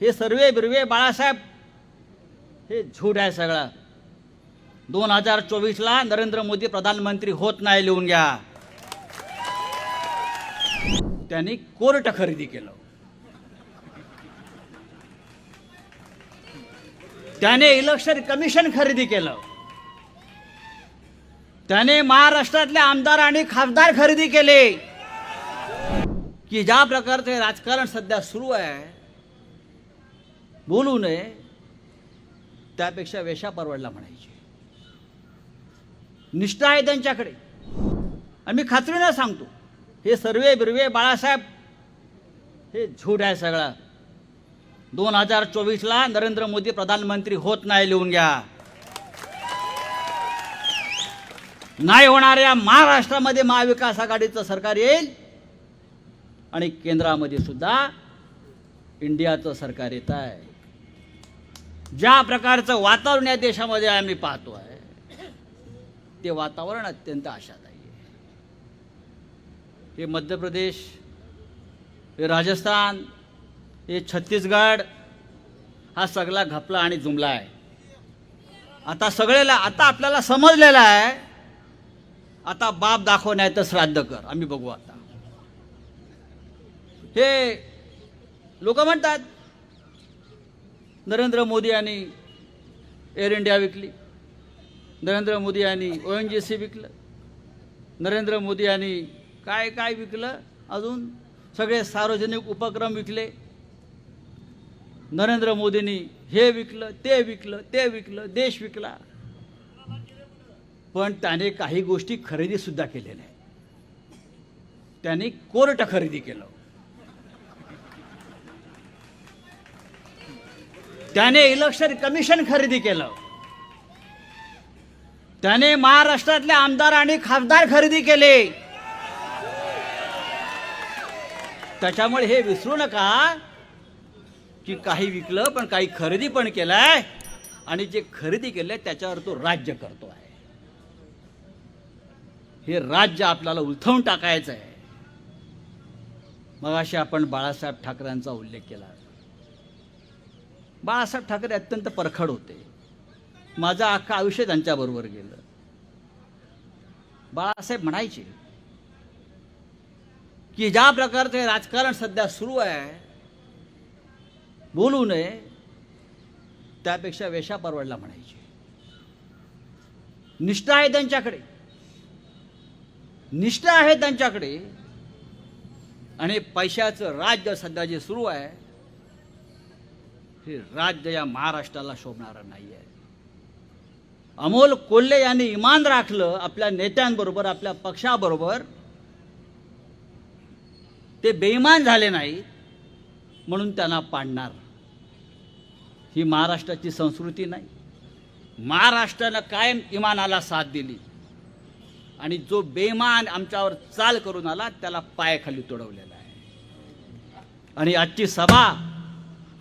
हे सर्वे बिर्वे बाळासाहेब. हे झूट आहे सगळं. दोन हजार चोवीसला नरेंद्र मोदी प्रधानमंत्री होत नाही लिहून घ्या. त्यांनी कोर्ट खरेदी केलं. त्याने इलेक्शन कमिशन खरेदी केलं. त्याने महाराष्ट्रातले आमदार आणि खासदार खरेदी केले. की ज्या प्रकारचे राजकारण सध्या सुरू आहे बोलू नये त्यापेक्षा वेशा परवडला म्हणायची. निष्ठा आहे त्यांच्याकडे. आणि मी खात्रीनं सांगतो. हे सर्वे बिरवे बाळासाहेब. हे झूट आहे सगळा. दोन हजार चोवीसला नरेंद्र मोदी प्रधानमंत्री होत नाही लिहून घ्या. नाही होणाऱ्या महाराष्ट्रामध्ये महाविकास आघाडीचं सरकार येईल आणि केंद्रामध्ये सुद्धा इंडियाचं सरकार येत आहे. ज्या प्रकारचं वातावरण या देशामध्ये आम्ही पाहतो आहे ते वातावरण अत्यंत आशादायी आहे. हे मध्य प्रदेश हे राजस्थान हे छत्तीसगड हा सगळा घपला आणि जुमला आहे. आता सगळेला आता आपल्याला समजलेलं आहे आता बाप दाखव नाही तर श्राद्ध कर आम्ही बघू आता. हे लोक म्हणतात नरेंद्र मोदी यांनी एअर इंडिया विकली. नरेंद्र मोदी यांनी ओ एन जी सी विकलं. नरेंद्र मोदी यांनी काय काय विकलं? अजून सगळे सार्वजनिक उपक्रम विकले. नरेंद्र मोदींनी हे विकलं ते विकलं ते विकलं देश विकला. पण त्याने काही गोष्टी खरेदी सुद्धा नाही. त्याने कोर्ट खरेदी केलं. त्याने इलेक्शन कमिशन खरेदी केलं. त्याने महाराष्ट्रातले आमदार आणि खासदार खरेदी केले. त्याच्यामुळे हे विसरू नका की काही विकलं पण काही खरेदी पण केलंय आणि जे खरेदी केलंय त्याच्यावर तो राज्य करतो आहे हे राज्य आपल्याला उलथवून टाकायचं आहे मगाशी आपण बाळासाहेब ठाकरेंचा उल्लेख केला. बाळासाहेब ठाकरे अत्यंत परखड होते. माझं अख्खं आयुष्य त्यांच्याबरोबर गेलं. बाळासाहेब म्हणायचे की ज्या प्रकारचे राजकारण सध्या सुरू आहे बोलू नये त्यापेक्षा वेशा परवडला म्हणायचे. निष्ठा आहे त्यांच्याकडे. निष्ठा आहे त्यांच्याकडे. आणि पैशाचं राज्य सध्या जे सुरू आहे हे राज्य या महाराष्ट्राला शोभणारं नाही आहे अमोल कोल्हे यांनी इमान राखलं आपल्या नेत्यांबरोबर आपल्या पक्षाबरोबर. ते बेईमान झाले नाही म्हणून त्यांना पाडणार. ही महाराष्ट्राची संस्कृती नाही. महाराष्ट्रानं कायम इमानाला साथ दिली. आणि जो बेमान आमच्यावर चाल करून आला त्याला पायाखाली तुडवलेला आहे. आणि आजची सभा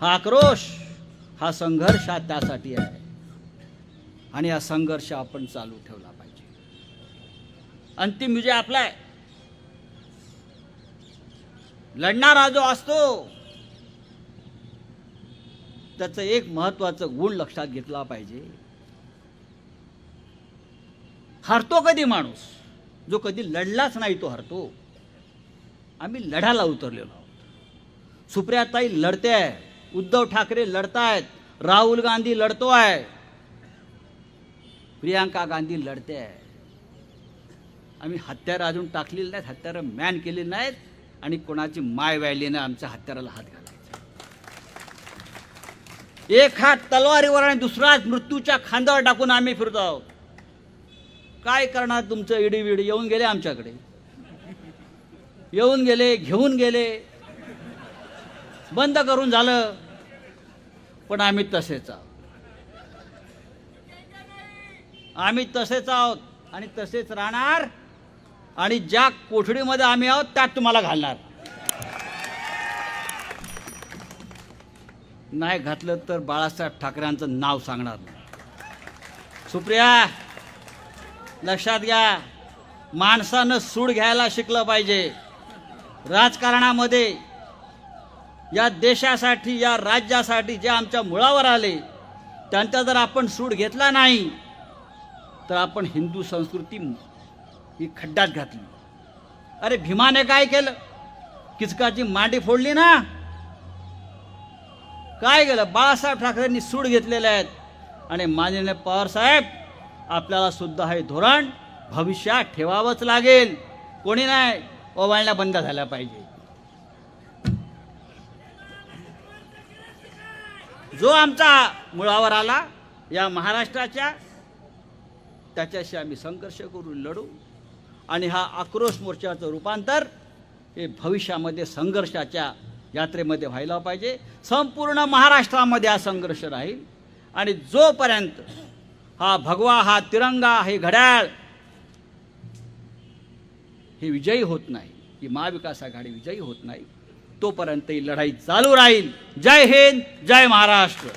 हा आक्रोश हा संघर्ष हा त्यासाठी आहे. आणि हा संघर्ष आपण चालू ठेवला पाहिजे. अंतिम विजय आपला आहे. लढणारा जो असतो त्याचं एक महत्वाचं गुण लक्षात घेतला पाहिजे. हरतो कधी माणूस? जो कधी लढलाच नाही तो हरतो. आम्ही लढायला उतरलेलो आहोत. सुप्रियाताई लढते आहे. उद्धव ठाकरे लढतायत राहुल गांधी लढतो आहे. प्रियांका गांधी लढते आहे. आम्ही हत्यारं अजून टाकलेली नाहीत हत्यारं मॅन केलेली नाहीत आणि कोणाची माय व्हायली नाही आमच्या हत्याराला हात घालायचा. एक हात तलवारीवर आणि दुसरा मृत्यूच्या खांद्यावर टाकून आम्ही फिरतो आहोत. काय करणार तुमचं इडीविडी येऊन गेले आमच्याकडे. येऊन गेले घेऊन गेले. बंद करून झालं. पण आम्ही तसेच आहोत. आम्ही तसेच आहोत आणि तसेच राहणार. आणि ज्या कोठडीमध्ये आम्ही आहोत त्यात तुम्हाला घालणार. नाही घातलं तर बाळासाहेब ठाकरेंचं नाव सांगणार नाही. सुप्रिया लक्षात घ्या. माणसानं सूड घ्यायला शिकलं पाहिजे. राजकारणामध्ये या देशासाठी या राज्यासाठी जे आमच्या मुळावर आले त्यांचा जर आपण सूड घेतला नाही तर आपण हिंदू संस्कृती ही खड्ड्यात घातली. अरे भीमाने काय केलं? किचकाची मांडी फोडली ना? काय केलं? बाळासाहेब ठाकरेंनी सूड घेतलेले आहेत. आणि माननीय पवारसाहेब आपल्याला सुद्धा हे धोरण भविष्यात ठेवावंच लागेल. कोणी नाही? ओवाळण्या बंद झाल्या पाहिजे. जो आमचा मुळावर आला या महाराष्ट्राच्या त्याच्याशी आम्ही संघर्ष करून लढू आणि हा आक्रोश मोर्चाचं रूपांतर हे भविष्यामध्ये संघर्षाच्या यात्रेमध्ये व्हायला पाहिजे. संपूर्ण महाराष्ट्रामध्ये हा संघर्ष राहील आणि जोपर्यंत हा भगवा हा तिरंगा हे घड्याळ हे विजयी होत नाही ही महाविकास आघाडी विजयी होत नाही तोपर्यंत ही लढाई चालू राहील. जय हिंद जय महाराष्ट्र.